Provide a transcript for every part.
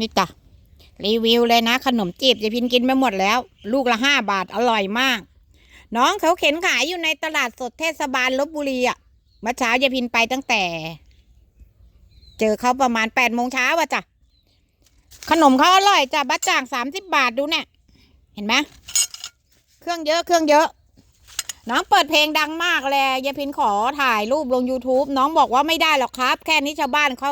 นี่จ้ะรีวิวเลยนะ ขนมจีบยายพินกินไปหมดแล้ว ลูกละห้าบาทอร่อยมาก น้องเขาเข็นขายอยู่ในตลาดสดเทศบาลลบบุรีอะเมื่อเช้ายายพินไปตั้งแต่ เจอเขาประมาณแปดโมงเช้าอะจ้ะขนมเขาอร่อยจ้ะบัตจ่างสามสิบบาทดูเนี่ยเห็นไหมเครื่องเยอะเครื่องเยอะ น้องเปิดเพลงดังมากเลยยายพินขอถ่ายรูปลง YouTube น้องบอกว่าไม่ได้หรอกครับ แค่นี้ชาวบ้านเขา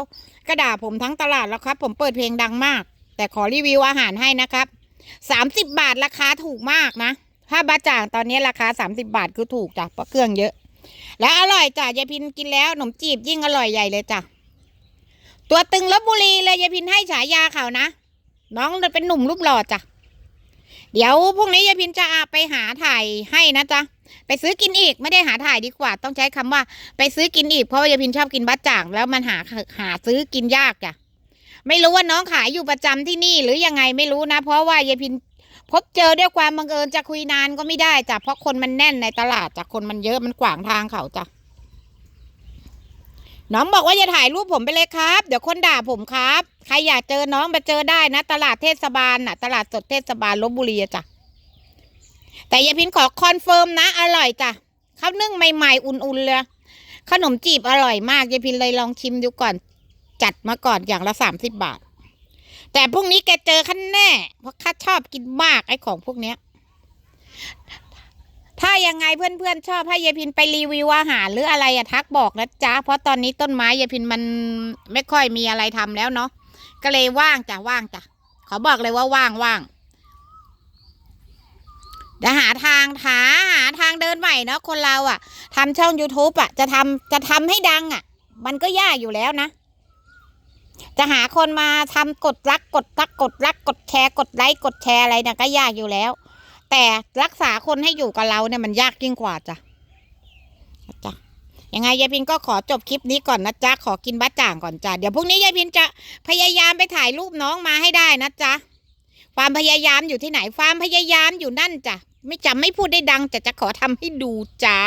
ก็ด่าผมทั้งตลาดแล้วครับ ผมเปิดเพลงดังมาก แต่ขอรีวิวอาหารให้นะครับสามสิบบาทราคาถูกมากนะถ้าบาจ่างตอนนี้ราคาสามสิบาทคือถูกจ้ะเพราะเครื่องเยอะ และอร่อยจ้ะยายพินกินแล้วขนมจีบยิ่งอร่อยใหญ่เลยจ้ะตัวตึงลบบุรีเลยยายพินให้ฉายาเขานะน้องเป็นหนุ่มรูปหล่อจ้ะ เดี๋ยวพรุ่งนี้ยายพินจะไปหาถ่ายให้นะจ๊ะไปซื้อกินอีกไม่ได้หาถ่ายดีกว่า ต้องใช้คำว่า ไปซื้อกินอีกเพราะว่ายายพินชอบกินบัตจ่างแล้วมันหาหาซื้อกินยากจ้ะไม่รู้ว่าน้องขายอยู่ประจำที่นี่หรือยังไงไม่รู้นะ เพราะว่ายายพินพบเจอด้วยความบังเอิญจะคุยนานก็ไม่ได้จ้ะเพราะคนมันแน่นในตลาดจ้ะคนมันเยอะมันขวางทางเขาจ้ะ น้องบอกว่าอย่าถ่ายรูปผมไปเลยครับ เดี๋ยวคนด่าผมครับ ใครอยากเจอน้องมาเจอได้นะ ตลาดเทศบาลน่ะ ตลาดสดเทศบาลลบบุรีจ้ะ แต่ยายพินขอคอนเฟิร์มนะ อร่อยจ้ะข้าวนึ่งใหม่ๆ อุ่นๆเลย ขนมจีบอร่อยมากยายพินเลยลองชิมดูก่อน จัดมาก่อนอย่างละสามสิบบาท แต่พรุ่งนี้แกเจอขั้นแน่ เพราะข้าชอบกินมากไอ้ของพวกเนี้ย ถ้ายังไงเพื่อนๆชอบให้ยายพินไปรีวิวอาหารหรืออะไรอะทักบอกนะจ๊ะเพราะตอนนี้ต้นไม้ยายพินมันไม่ค่อยมีอะไรทำแล้วเนาะก็เลยว่างจ้ะว่างจ้ะขอบอกเลยว่าว่างว่างเดี๋ยวหาทางหาหาทางเดินใหม่เนาะคนเราอะ่ะทำช่อง youtube อะ่ะ จะทำจะทำให้ดังอะ่ะ มันก็ยากอยู่แล้วนะ จะหาคนมาทำกดรักกดรักกดรักกดแชร์กดไลค์กดแชร์อะไรนะก็ยากอยู่แล้ว แต่รักษาคนให้อยู่กับเราเนี่ยมันยากยิ่งกว่าจ้ะจ้ะยังไงยายพินก็ขอจบคลิปนี้ก่อนนะจ๊ะขอกินบ้าจ่างก่อนจ้ะเดี๋ยวพรุ่งนี้ยายพินจะพยายามไปถ่ายรูปน้องมาให้ได้นะจ๊ะความพยายามอยู่ที่ไหนความพยายามอยู่นั่นจ้ะไม่จำไม่พูดได้ดังแต่จะขอทำให้ดูจ้า